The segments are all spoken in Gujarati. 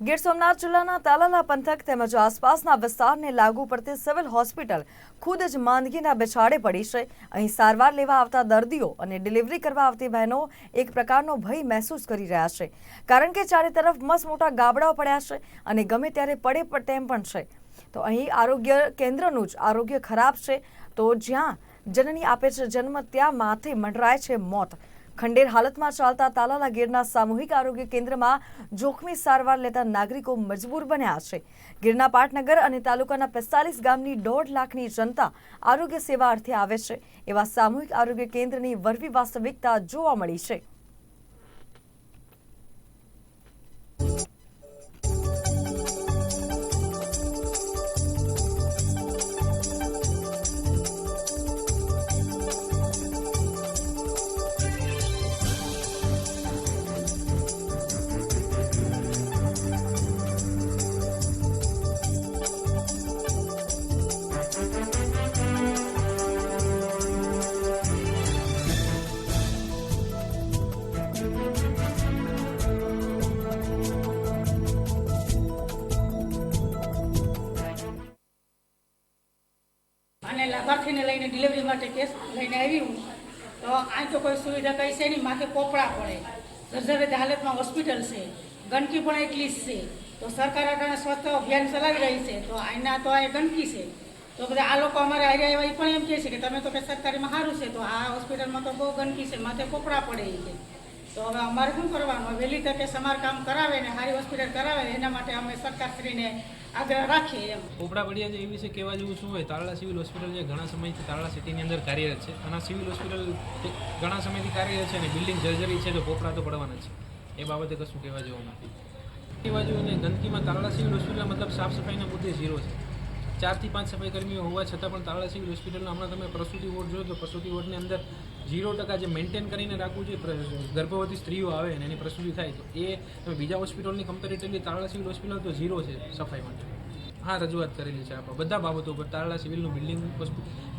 ગીર સોમનાથ જિલ્લાના તાલાલા પંથક તેમજ આસપાસના વિસ્તારને લાગુ પડતી સિવિલ હોસ્પિટલ ખુદ જ માંદગીના બેછાડે પડી છે. અહીં સારવાર લેવા આવતા દર્દીઓ અને ડિલિવરી કરવા આવતી બહેનો એક પ્રકારનો ભય મહેસૂસ કરી રહ્યા છે. કારણ કે ચારે તરફ મસ્ત મોટા ગાબડાઓ પડ્યા છે અને ગમે ત્યારે પડે તેમ પણ છે. તો અહીં આરોગ્ય કેન્દ્રનું જ આરોગ્ય ખરાબ છે. તો જ્યાં જનની આપે છે જન્મ, ત્યાં માથે મંડરાય છે મોત. ખંડેર હાલતમાં ચાલતા તાલાલા ગીરના સામૂહિક આરોગ્ય કેન્દ્રમાં જોખમી સારવાર લેતા નાગરિકો મજબૂર બન્યા છે. ગીરના પાટનગર અને તાલુકાના પિસ્તાલીસ ગામની દોઢ લાખની જનતા આરોગ્ય સેવા અર્થે આવે છે. એવા સામૂહિક આરોગ્ય કેન્દ્રની વરવી વાસ્તવિકતા જોવા મળી છે. લાભાર્થીને લઈને ડિલિવરી માટે કેસ લઈને આવી હું. તો આ તો કોઈ સુવિધા કઈ છે નહીં, માથે પોપડા પડે. જર્જરિત હાલતમાં હોસ્પિટલ છે. ગંદકી પણ એટલી જ છે. તો સરકાર અટાણે સ્વચ્છ અભિયાન ચલાવી રહી છે. તો આના તો આ ગંદકી છે. તો બધા આ લોકો અમારે હારે એવા પણ એમ કહે છે કે તમે તો કે સરકારીમાં સારું છે, તો આ હોસ્પિટલમાં તો બહુ ગંદકી છે, માથે પોપડા પડે કે. તો હવે અમારે શું કરવાનું? વહેલી તકે સમારકામ કરાવે ને સારી હોસ્પિટલ કરાવે એના માટે અમે સરકારશ્રીને આગ્રહ રાખીએ એમ. પોપડા પડિયા એ વિશે કહેવા જેવું શું હોય? તારલા સિવિલ હોસ્પિટલ જે ઘણા સમયથી તારલા સિટીની અંદર કાર્યરત છે. અને સિવિલ હોસ્પિટલ ઘણા સમયથી કાર્યરત છે અને બિલ્ડિંગ જર્જરી છે, તો પોપડા તો પડવાના છે. એ બાબતે કશું કહેવા જેવું નથી. કહેવા જેવું ને ગંદકીમાં તારલા સિવિલ હોસ્પિટલ મતલબ સાફ સફાઈના મુદ્દે ઝીરો છે. ચારથી પાંચ સફાઈ કર્મીઓ હોવા છતાં પણ તાળા સિવિલ હોસ્પિટલનો હમણાં તમે પ્રસૂતિ વોર્ડ જોયો તો પ્રસૂતિ વોર્ડની અંદર ઝીરો ટકા જે મેન્ટેન કરીને રાખવું જોઈએ ગર્ભવતી સ્ત્રીઓ આવે અને એની પ્રસૂતિ થાય, તો એ તમે બીજા હોસ્પિટલની કમ્પેરેટિવલી તાળા સિવિલ હોસ્પિટલ તો ઝીરો છે સફાઈ માટે. હા, રજૂઆત કરેલી છે આપણે બધા બાબતો ઉપર તારલા સિવિલનું બિલ્ડિંગ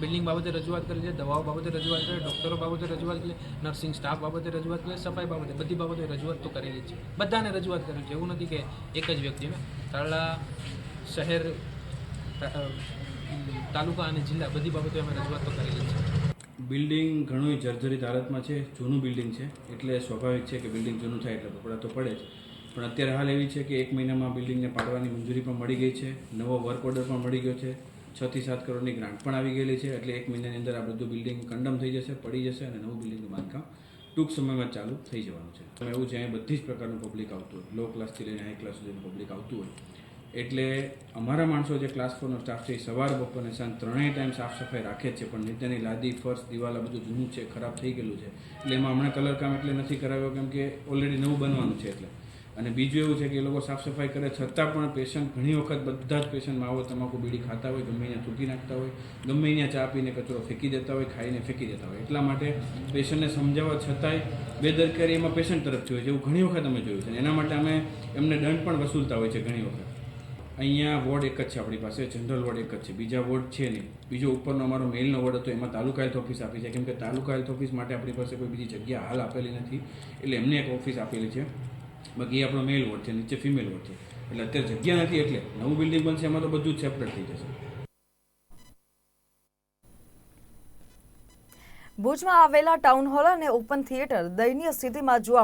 બિલ્ડિંગ બાબતે રજૂઆત કરેલી છે, દવાઓ બાબતે રજૂઆત કરે ડૉક્ટરો બાબતે રજૂઆત કરે નર્સિંગ સ્ટાફ બાબતે રજૂઆત કરે સફાઈ બાબતે બધી બાબતે રજૂઆત તો કરેલી છે. બધાને રજૂઆત કરેલી છે. એવું નથી કે એક જ વ્યક્તિને. તાળા શહેર તાલુકા અને જિલ્લા બધી બાબતે અમે રજૂઆતો કરેલી છે. બિલ્ડિંગ ઘણું જર્જરિત હાલતમાં છે, જૂનું બિલ્ડિંગ છે, એટલે સ્વાભાવિક છે કે બિલ્ડિંગ જૂનું થાય એટલે કપડાં તો પડે જ. પણ અત્યારે હાલ એવી છે કે એક મહિનામાં બિલ્ડિંગને પાડવાની મંજૂરી પણ મળી ગઈ છે, નવો વર્ક ઓર્ડર પણ મળી ગયો છે, છ થી સાત કરોડની ગ્રાન્ટ પણ આવી ગયેલી છે, એટલે એક મહિનાની અંદર આ બધું બિલ્ડિંગ કંડમ થઈ જશે, પડી જશે અને નવું બિલ્ડિંગનું બાંધકામ ટૂંક સમયમાં ચાલુ થઈ જવાનું છે. એવું છે અહીં બધી જ પ્રકારનું પબ્લિક આવતું હોય લો ક્લાસથી લઈને હાઈ ક્લાસ સુધીનું પબ્લિક આવતું હોય એટલે અમારા માણસો જે ક્લાસ ફોરનો સ્ટાફ છે એ સવાર, બપોર અને સાંજ ત્રણેય ટાઈમ સાફ સફાઈ રાખે છે. પણ નીચેની લાદી, ફર્શ, દિવાલ બધું જૂનું છે, ખરાબ થઈ ગયેલું છે. એટલે એમાં હમણાં કલર કામ એટલે નથી કરાવ્યો, કેમ કે ઓલરેડી નવું બનવાનું છે એટલે. અને બીજું એવું છે કે એ લોકો સાફ સફાઈ કરે છતાં પણ પેશન્ટ ઘણી વખત બધા જ પેશન્ટ માવો તમાકુ બીડી ખાતા હોય, ગમે ત્યાં થૂકી નાખતા હોય, ગમે ત્યાં ચા પીને કચરો ફેંકી દેતા હોય, ખાઈને ફેંકી દેતા હોય. એટલા માટે પેશન્ટને સમજાવવા છતાંય બેદરકારી એમાં પેશન્ટ તરફથી હોય છે. એવું ઘણી વખત અમે જોયું છે. એના માટે અમે એમને દંડ પણ વસૂલતા હોય છે ઘણી વખત. અહીંયા વોર્ડ એક જ છે આપણી પાસે જનરલ વોર્ડ એક જ છે. બીજા વોર્ડ છે નહીં. બીજો ઉપરનો અમારો મેલનો વોર્ડ હતો, એમાં તાલુકા હેલ્થ ઓફિસ આપી છે. કેમ કે તાલુકા હેલ્થ ઓફિસ માટે આપણી પાસે કોઈ બીજી જગ્યા હાલ આપેલી નથી, એટલે એમને એક ઓફિસ આપેલી છે. બાકી આપણો મેલ વોર્ડ છે, નીચે ફિમેલ વોર્ડ છે. એટલે અત્યારે જગ્યા નથી એટલે નવું બિલ્ડિંગ બનશે, એમાં તો બધું જ સેપરેટ થઈ જશે. ભુજમાં આવેલા ટાઉન હોલ અને ઓપન થિયેટર દયનીય સ્થિતિમાં જોવા મળ્યા